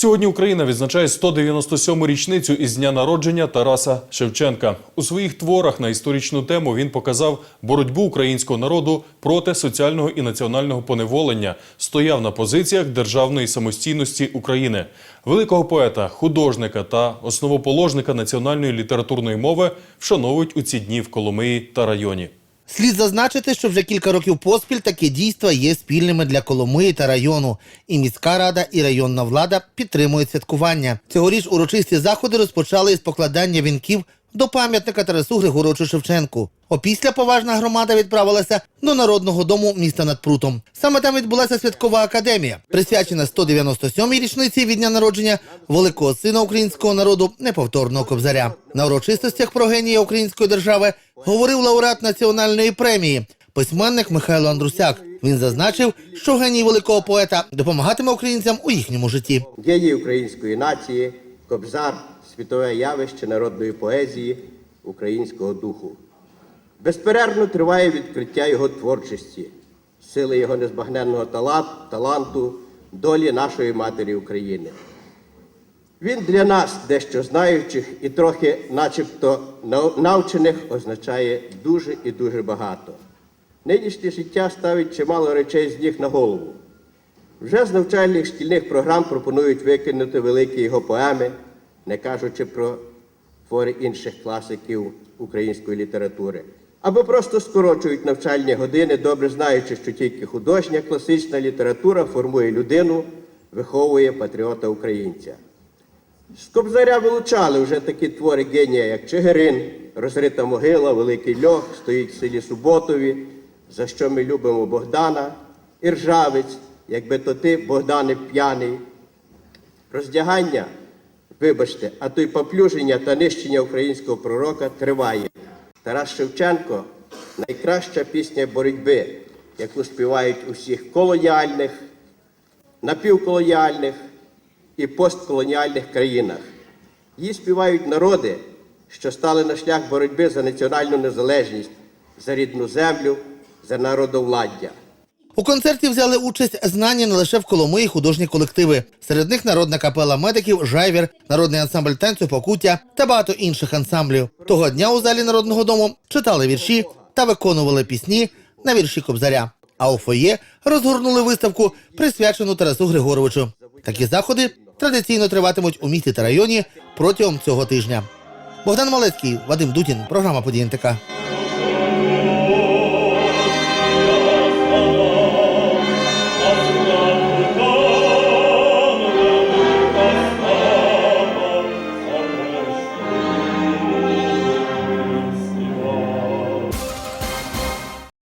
Сьогодні Україна відзначає 197-му річницю із дня народження Тараса Шевченка. У своїх творах на історичну тему він показав боротьбу українського народу проти соціального і національного поневолення, стояв на позиціях державної самостійності України. Великого поета, художника та основоположника національної літературної мови вшановують у ці дні в Коломиї та районі. Слід зазначити, що вже кілька років поспіль такі дійства є спільними для Коломиї та району. І міська рада, і районна влада підтримують святкування. Цьогоріч урочисті заходи розпочали із покладання вінків до пам'ятника Тарасу Григоровичу Шевченку. Опісля поважна громада відправилася до народного дому міста над Прутом. Саме там відбулася святкова академія, присвячена 197-й річниці від дня народження великого сина українського народу неповторного кобзаря. На урочистостях про генія української держави говорив лауреат національної премії. Письменник Михайло Андрусяк. Він зазначив, що геній великого поета допомагатиме українцям у їхньому житті. Геній української нації, кобзар, світове явище народної поезії, українського духу. Безперервно триває відкриття його творчості, сили його незбагненного талант- таланту, долі нашої матері України. Він для нас, дещо знаючих і трохи, начебто, навчених, означає дуже і дуже багато. Нинішнє життя ставить чимало речей з ніг на голову. Вже з навчальних шкільних програм пропонують викинути великі його поеми, не кажучи про твори інших класиків української літератури. Або просто скорочують навчальні години, добре знаючи, що тільки художня класична література формує людину, виховує патріота українця. З Кобзаря вилучали вже такі твори генія, як Чигирин, Розрита могила, Великий льох, стоїть в селі Суботові, за що ми любимо Богдана, Іржавець, якби то ти, Богдане, п'яний. Роздягання, вибачте, а то й поплюження та нищення українського пророка триває. Тарас Шевченко найкраща пісня боротьби, яку співають у всіх колоніальних, напівколоніальних і постколоніальних країнах. Її співають народи, що стали на шлях боротьби за національну незалежність, за рідну землю, за народовладдя. У концерті взяли участь знані не лише в Коломиї художні колективи. Серед них народна капела медиків, жайвір, народний ансамбль танцю покуття та багато інших ансамблів. Того дня у залі народного дому читали вірші та виконували пісні на вірші Кобзаря. А у фоє розгорнули виставку, присвячену Тарасу Григоровичу. Такі заходи традиційно триватимуть у місті та районі протягом цього тижня. Богдан Малецький, Вадим Дутін, програма «Події НТК».